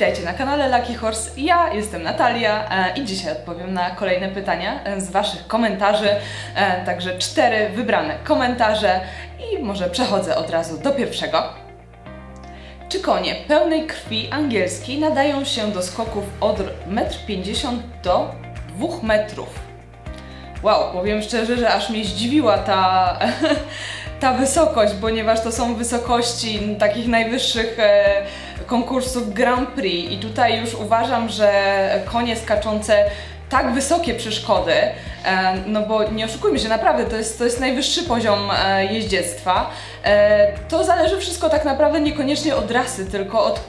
witajcie na kanale Lucky Horse. Ja jestem Natalia e, i dzisiaj odpowiem na kolejne pytania e, z Waszych komentarzy. E, także cztery wybrane komentarze i może przechodzę od razu do pierwszego. Czy konie pełnej krwi angielskiej nadają się do skoków od 1,50 m do 2 metrów? Wow, powiem szczerze, że aż mnie zdziwiła ta, ta wysokość, ponieważ to są wysokości takich najwyższych konkursów Grand Prix i tutaj już uważam, że konie skaczące tak wysokie przeszkody, e, no bo nie oszukujmy się, naprawdę to jest, to jest najwyższy poziom e, jeździectwa. E, To zależy wszystko tak naprawdę niekoniecznie od rasy, tylko od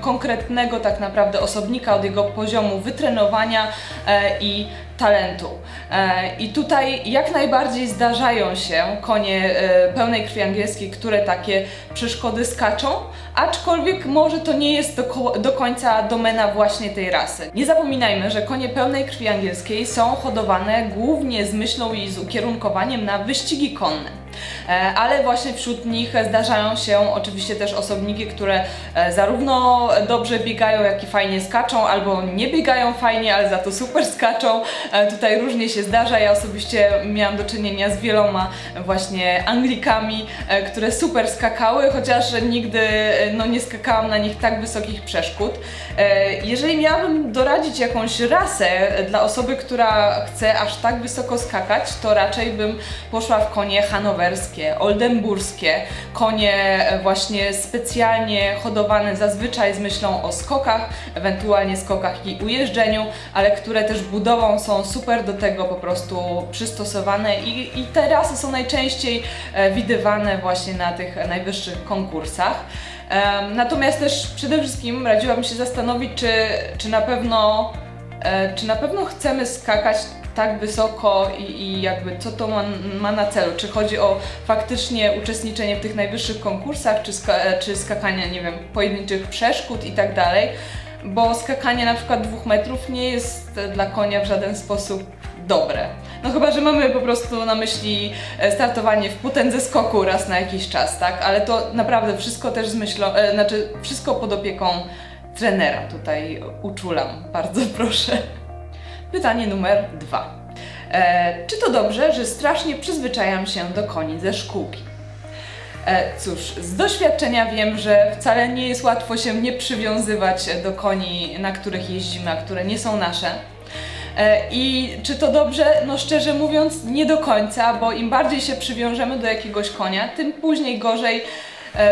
konkretnego tak naprawdę osobnika, od jego poziomu wytrenowania e, i talentu. E, I tutaj jak najbardziej zdarzają się konie e, pełnej krwi angielskiej, które takie przeszkody skaczą, aczkolwiek może to nie jest do, do końca domena właśnie tej rasy. Nie zapominajmy, że konie pełnej krwi angielskiej są hodowane głównie z myślą i z ukierunkowaniem na wyścigi konne. E, ale właśnie wśród nich zdarzają się oczywiście też osobniki, które e, zarówno dobrze biegają, jak i fajnie skaczą, albo nie biegają fajnie, ale za to super skaczą. E, Tutaj różnie się zdarza. Ja osobiście miałam do czynienia z wieloma właśnie Anglikami, które super skakały, chociaż nigdy no, nie skakałam na nich tak wysokich przeszkód. Jeżeli miałabym doradzić jakąś rasę dla osoby, która chce aż tak wysoko skakać, to raczej bym poszła w konie hanowerskie, oldenburskie, konie e, właśnie specjalnie hodowane zazwyczaj z myślą o skokach, ewentualnie skokach i ujeżdżeniu, ale które też budową są super do tego po prostu przystosowane i, i te rasy są najczęściej e, widywane właśnie na tych najwyższych konkursach. Natomiast też przede wszystkim radziłabym się zastanowić, czy, czy na pewno e, czy na pewno chcemy skakać tak wysoko i, i jakby co to ma, ma na celu? Czy chodzi o faktycznie uczestniczenie w tych najwyższych konkursach, czy, ska, czy skakanie, nie wiem, pojedynczych przeszkód i tak dalej? Bo skakanie na przykład dwóch metrów nie jest dla konia w żaden sposób dobre. No chyba, że mamy po prostu na myśli e, startowanie w potędze skoku raz na jakiś czas, tak? Ale to naprawdę wszystko też z myślą, e, znaczy wszystko pod opieką trenera tutaj uczulam. Bardzo proszę. Pytanie numer dwa. E, czy to dobrze, że strasznie przyzwyczajam się do koni ze szkółki? E, cóż, z doświadczenia wiem, że wcale nie jest łatwo się nie przywiązywać do koni, na których jeździmy, a które nie są nasze. E, I czy to dobrze? No szczerze mówiąc, nie do końca, bo im bardziej się przywiążemy do jakiegoś konia, tym później gorzej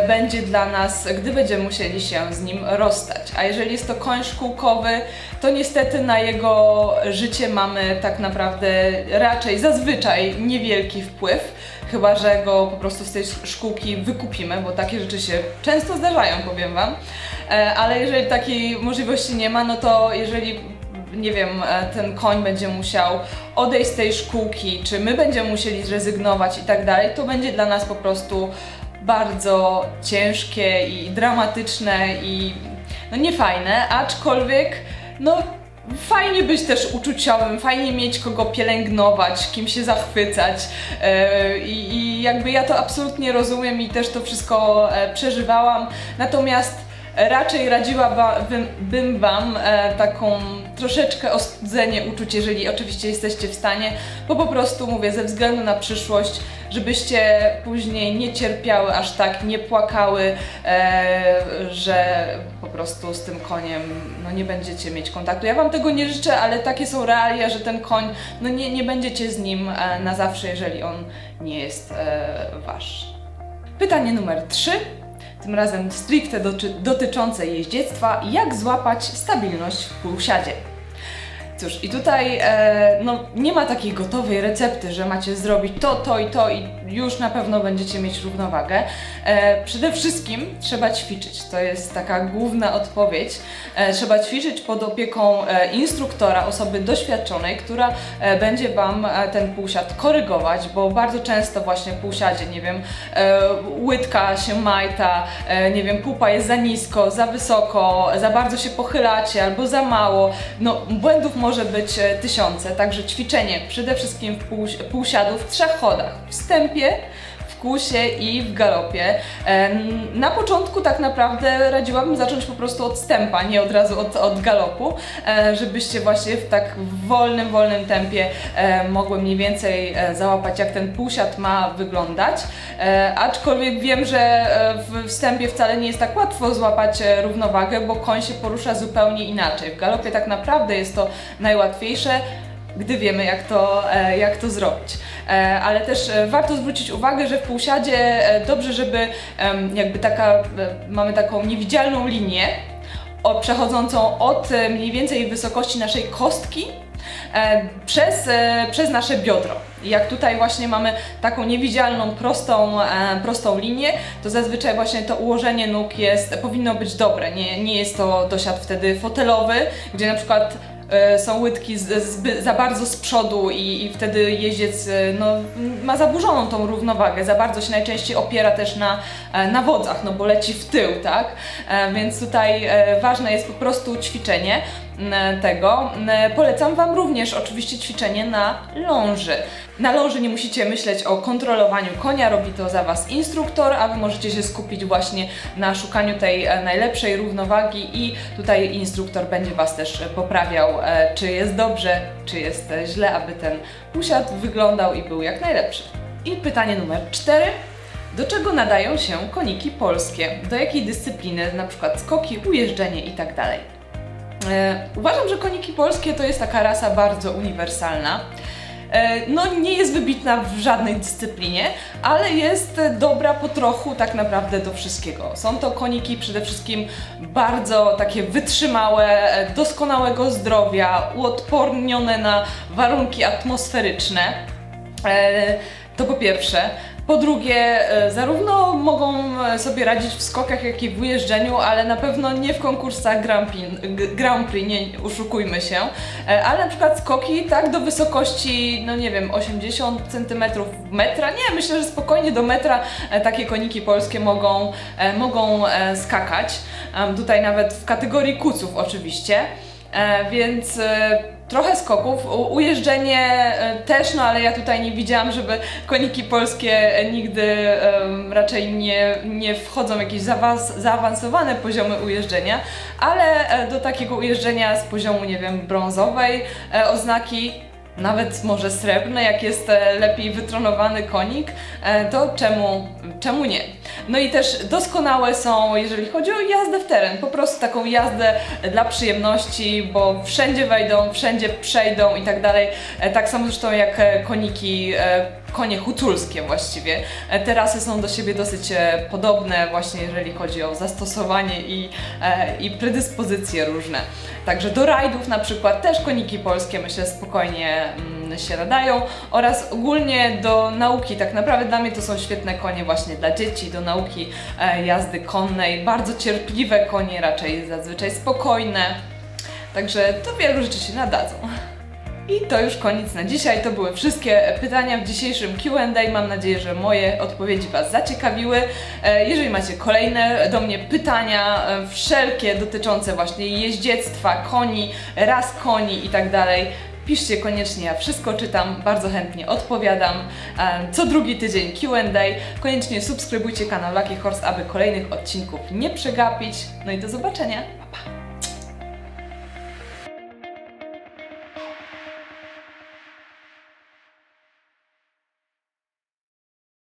będzie dla nas, gdy będziemy musieli się z nim rozstać. A jeżeli jest to koń szkółkowy, to niestety na jego życie mamy tak naprawdę raczej zazwyczaj niewielki wpływ, chyba że go po prostu z tej szkółki wykupimy, bo takie rzeczy się często zdarzają, powiem Wam. E, Ale jeżeli takiej możliwości nie ma, no to jeżeli nie wiem, e, ten koń będzie musiał odejść z tej szkółki, czy my będziemy musieli zrezygnować i tak dalej, to będzie dla nas po prostu bardzo ciężkie i dramatyczne i no niefajne, aczkolwiek no fajnie być też uczuciowym, fajnie mieć kogo pielęgnować, kim się zachwycać i, i jakby ja to absolutnie rozumiem i też to wszystko e, przeżywałam, natomiast raczej radziłabym bym Wam e, taką troszeczkę ostudzenie uczuć, jeżeli oczywiście jesteście w stanie, bo po prostu mówię ze względu na przyszłość, żebyście później nie cierpiały aż tak, nie płakały, e, że po prostu z tym koniem no, nie będziecie mieć kontaktu. Ja Wam tego nie życzę, ale takie są realia, że ten koń, no nie, nie będziecie z nim e, na zawsze, jeżeli on nie jest Wasz. Pytanie numer 3 tym razem stricte doty- dotyczące jeździectwa, jak złapać stabilność w półsiadzie. Cóż, i tutaj e, no, nie ma takiej gotowej recepty, że macie zrobić to, to i to i już na pewno będziecie mieć równowagę. E, przede wszystkim trzeba ćwiczyć, to jest taka główna odpowiedź. E, trzeba ćwiczyć pod opieką e, instruktora, osoby doświadczonej, która e, będzie Wam e, ten półsiad korygować, bo bardzo często właśnie półsiadzie, nie wiem, e, łydka się majta, e, nie wiem, pupa jest za nisko, za wysoko, za bardzo się pochylacie albo za mało. No, błędów może być e, tysiące, także ćwiczenie przede wszystkim w pół, półsiadu w trzech chodach. Wstępie, kusie i w galopie. Na początku tak naprawdę radziłabym zacząć po prostu od stępa, nie od razu od, od galopu, e, żebyście właśnie w tak wolnym, wolnym tempie e, mogły mniej więcej e, załapać, jak ten półsiad ma wyglądać. Aczkolwiek wiem, że w wstępie wcale nie jest tak łatwo złapać równowagę, bo koń się porusza zupełnie inaczej. W galopie tak naprawdę jest to najłatwiejsze gdy wiemy, jak to, e, jak to zrobić. E, Ale też e, warto zwrócić uwagę, że w półsiadzie dobrze, żeby jakby taka, mamy taką niewidzialną linię przechodzącą od mniej więcej wysokości naszej kostki przez, przez nasze biodro. Jak tutaj właśnie mamy taką niewidzialną, prostą, prostą linię, to zazwyczaj właśnie to ułożenie nóg jest, powinno być dobre. Nie, nie jest to dosiad wtedy fotelowy, gdzie na przykład są łydki z, zby, za bardzo z przodu i, i wtedy jeździec e, no, ma zaburzoną tą równowagę. Za bardzo się najczęściej opiera też na, e, na wodzach, no bo leci w tył, tak? E, Więc tutaj e, ważne jest po prostu ćwiczenie tego. M, Polecam Wam również oczywiście ćwiczenie na ląży. Na ląży nie musicie myśleć o kontrolowaniu konia, robi to za Was instruktor, a Wy możecie się skupić właśnie na szukaniu tej e, najlepszej równowagi i tutaj instruktor będzie Was też e, poprawiał, e, czy jest dobrze, czy jest e, źle, aby ten usiad wyglądał i był jak najlepszy. I pytanie numer 4. Do czego nadają się koniki polskie? Do jakiej dyscypliny, na przykład skoki, ujeżdżenie i tak? E, Uważam, że koniki polskie to jest taka rasa bardzo uniwersalna. E, No, nie jest wybitna w żadnej dyscyplinie, ale jest dobra po trochu tak naprawdę do wszystkiego. Są to koniki przede wszystkim bardzo takie wytrzymałe, e, doskonałego zdrowia, uodpornione na warunki atmosferyczne. E, To po pierwsze. Po drugie, e, zarówno mogą e, sobie radzić w skokach, jak i w ujeżdżeniu, ale na pewno nie w konkursach Grand Prix, Grand Prix nie oszukujmy się, E, ale na przykład skoki tak do wysokości, no nie wiem, 80 cm metra, nie, myślę, że spokojnie do metra e, takie koniki polskie mogą, mogą skakać. Tutaj nawet w kategorii kuców oczywiście. E, więc e, trochę skoków, ujeżdżenie e, też, no ale ja tutaj nie widziałam, żeby koniki polskie nigdy raczej nie, nie wchodzą w jakieś zaawansowane poziomy ujeżdżenia, ale do takiego ujeżdżenia z poziomu, nie wiem, brązowej oznaki nawet może srebrne, jak jest e, lepiej wytronowany konik, e, to czemu, czemu nie? No i też doskonałe są, jeżeli chodzi o jazdę w teren, po prostu taką jazdę dla przyjemności, bo wszędzie wejdą, wszędzie przejdą i tak dalej. E, Tak samo zresztą jak koniki, konie huculskie właściwie. E, Te rasy są do siebie dosyć e, podobne właśnie jeżeli chodzi o zastosowanie i, e, i predyspozycje różne. Także do rajdów na przykład też koniki polskie myślę spokojnie mm, się nadają oraz ogólnie do nauki. Tak naprawdę dla mnie to są świetne konie właśnie dla dzieci, do nauki jazdy konnej. Bardzo cierpliwe konie, raczej zazwyczaj spokojne. Także do wielu rzeczy się nadadzą. I to już koniec na dzisiaj. To były wszystkie pytania w dzisiejszym QA. Mam nadzieję, że moje odpowiedzi Was zaciekawiły. E, Jeżeli macie kolejne do mnie pytania, e, wszelkie dotyczące właśnie jeździectwa, koni, ras koni i tak dalej, piszcie koniecznie, ja wszystko czytam, bardzo chętnie odpowiadam. E, Co drugi tydzień QA. Koniecznie subskrybujcie kanał Lucky Horse, aby kolejnych odcinków nie przegapić. No i do zobaczenia!